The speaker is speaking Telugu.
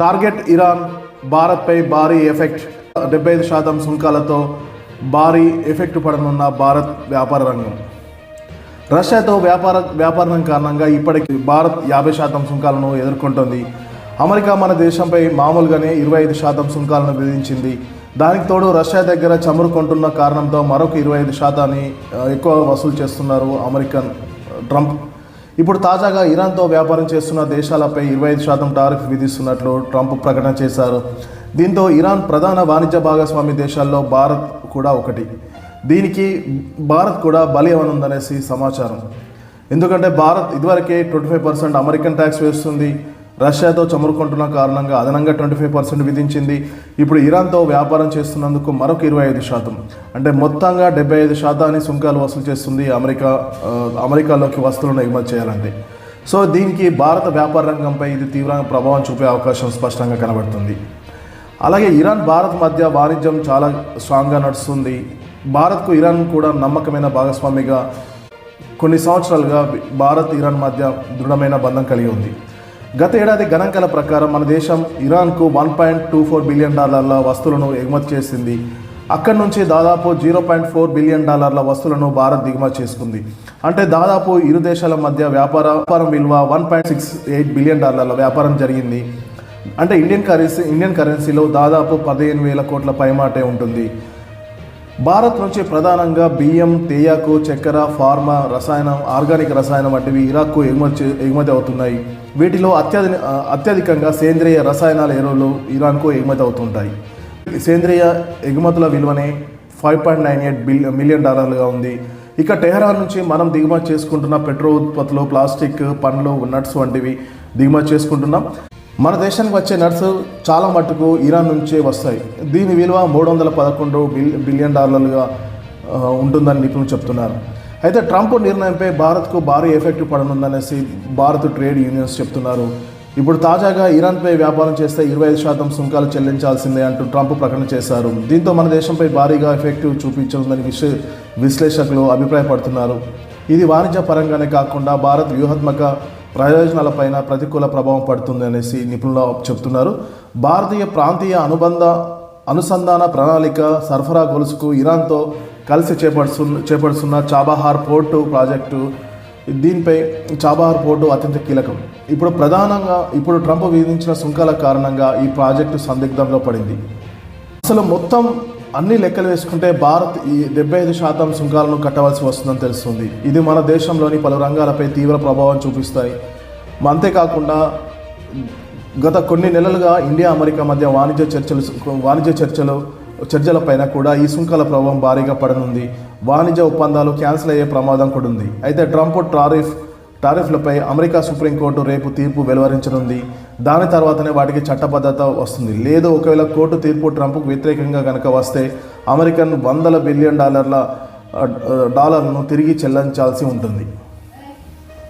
టార్గెట్ ఇరాన్ భారత్పై భారీ ఎఫెక్ట్. డెబ్బై ఐదు శాతం సుంకాలతో భారీ ఎఫెక్ట్ పడనున్న భారత్ వ్యాపార రంగం. రష్యాతో వ్యాపార వ్యాపారం కారణంగా ఇప్పటికి భారత్ యాభై శాతం సుంకాలను ఎదుర్కొంటోంది. అమెరికా మన దేశంపై మామూలుగానే ఇరవై ఐదు శాతం సుంకాలను విధించింది. దానికి తోడు రష్యా దగ్గర చమురు కొంటున్న కారణంతో మరొక ఇరవై ఐదు శాతాన్ని ఎక్కువ వసూలు చేస్తున్నారు అమెరికన్ ట్రంప్. ఇప్పుడు తాజాగా ఇరాన్తో వ్యాపారం చేస్తున్న దేశాలపై ఇరవై ఐదు శాతం టారిఫ్ విధిస్తున్నట్లు ట్రంప్ ప్రకటన చేశారు. దీంతో ఇరాన్ ప్రధాన వాణిజ్య భాగస్వామి దేశాల్లో భారత్ కూడా ఒకటి. దీనికి భారత్ కూడా బలి అవనుందనేసి సమాచారం. ఎందుకంటే భారత్ ఇదివరకే twenty five percent American tax వేస్తుంది. రష్యాతో చమురుకుంటున్న కారణంగా అదనంగా ట్వంటీ ఫైవ్ పర్సెంట్ విధించింది. ఇప్పుడు ఇరాన్తో వ్యాపారం చేస్తున్నందుకు మరొక ఇరవై ఐదు శాతం. అంటే మొత్తంగా డెబ్బై ఐదు శాతాన్ని సుంకాలు వసూలు చేస్తుంది అమెరికా అమెరికాలోకి వస్తువులను ఎగుమతి చేయాలంటే. సో దీనికి భారత వ్యాపార రంగంపై ఇది తీవ్రంగా ప్రభావం చూపే అవకాశం స్పష్టంగా కనబడుతుంది. అలాగే ఇరాన్ భారత్ మధ్య వాణిజ్యం చాలా స్ట్రాంగ్గా నడుస్తుంది. భారత్కు ఇరాన్ కూడా నమ్మకమైన భాగస్వామిగా కొన్ని సంవత్సరాలుగా భారత్ ఇరాన్ మధ్య దృఢమైన బంధం కలిగి ఉంది. గత ఏడాది గణాంకాల ప్రకారం మన దేశం ఇరాన్కు one point two four billion డాలర్ల వస్తువులను ఎగుమతి చేసింది. అక్కడి నుంచి దాదాపు జీరో పాయింట్ ఫోర్ బిలియన్ డాలర్ల వస్తువులను భారత్ దిగుమతి చేసుకుంది. అంటే దాదాపు ఇరు దేశాల మధ్య వ్యాపార వ్యాపారం విలువ one point six eight billion డాలర్ల వ్యాపారం జరిగింది. అంటే ఇండియన్ కరెన్సీ ఇండియన్ కరెన్సీలో దాదాపు పదిహేను వేల కోట్ల పైమాటే ఉంటుంది. భారత్ నుంచి ప్రధానంగా బియ్యం తేయాకు చక్కెర ఫార్మా రసాయనం ఆర్గానిక్ రసాయనం వంటివి ఇరాక్కు ఎగుమతి ఎగుమతి అవుతున్నాయి. వీటిలో అత్యధి అత్యధికంగా సేంద్రియ రసాయనాల ఎరువులు ఇరాన్కు ఎగుమతి అవుతుంటాయి. సేంద్రియ ఎగుమతుల విలువనే five point nine eight bill million డాలర్లుగా ఉంది. ఇక టెహరాన్ నుంచి మనం దిగుమతి చేసుకుంటున్న పెట్రోల్ ఉత్పత్తులు ప్లాస్టిక్ పండ్లు నట్స్ వంటివి దిగుమతి చేసుకుంటున్నాం. మన దేశానికి వచ్చే నట్స్ చాలా మట్టుకు ఇరాన్ నుంచే వస్తాయి. దీని విలువ మూడు వందల పదకొండు బిల్ బిలియన్ డాలర్లుగా ఉంటుందని నిపుణులు చెప్తున్నారు. అయితే ట్రంప్ నిర్ణయంపై భారత్కు భారీ ఎఫెక్ట్ పడనుందనేసి భారత్ ట్రేడ్ యూనియన్స్ చెప్తున్నారు. ఇప్పుడు తాజాగా ఇరాన్పై వ్యాపారం చేస్తే ఇరవై ఐదు శాతం సుంకాలు చెల్లించాల్సిందే అంటూ ట్రంప్ ప్రకటన చేశారు. దీంతో మన దేశంపై భారీగా ఎఫెక్టివ్ చూపించనుందని విశ్లే విశ్లేషకులు అభిప్రాయపడుతున్నారు. ఇది వాణిజ్య పరంగానే కాకుండా భారత్ వ్యూహాత్మక ప్రయోజనాలపైన ప్రతికూల ప్రభావం పడుతుంది అనేసి నిపుణులు చెప్తున్నారు. భారతీయ ప్రాంతీయ అనుబంధ అనుసంధాన ప్రణాళిక సరఫరా గొలుసుకు ఇరాన్తో కలిసి చేపడుతున్న చేపడుతున్న చాబహార్ పోర్టు ప్రాజెక్టు దీనిపై చాబహార్ పోర్టు అత్యంత కీలకం. ఇప్పుడు ప్రధానంగా ఇప్పుడు ట్రంప్ విధించిన సుంకాల కారణంగా ఈ ప్రాజెక్టు సందిగ్ధంలో పడింది. అసలు మొత్తం అన్ని లెక్కలు వేసుకుంటే భారత్ ఈ డెబ్బై ఐదు శాతం సుంకాలను కట్టవలసి వస్తుందని తెలుస్తుంది. ఇది మన దేశంలోని పలు రంగాలపై తీవ్ర ప్రభావం చూపిస్తాయి. అంతేకాకుండా గత కొన్ని నెలలుగా ఇండియా అమెరికా మధ్య వాణిజ్య చర్చలు వాణిజ్య చర్చలు చర్చలపైన కూడా ఈ సుంకాల ప్రభావం భారీగా పడనుంది. వాణిజ్య ఒప్పందాలు క్యాన్సిల్ అయ్యే ప్రమాదం కూడా ఉంది. అయితే ట్రంప్ టారిఫ్ టారిఫ్లపై అమెరికా సుప్రీంకోర్టు రేపు తీర్పు వెలువరించనుంది. దాని తర్వాతనే వాటికి చట్టబద్ధత వస్తుంది. లేదు ఒకవేళ కోర్టు తీర్పు ట్రంప్కు వ్యతిరేకంగా కనుక వస్తే అమెరికన్ వందల బిలియన్ డాలర్ల డాలర్ను డాలర్లను తిరిగి చెల్లించాల్సి ఉంటుంది.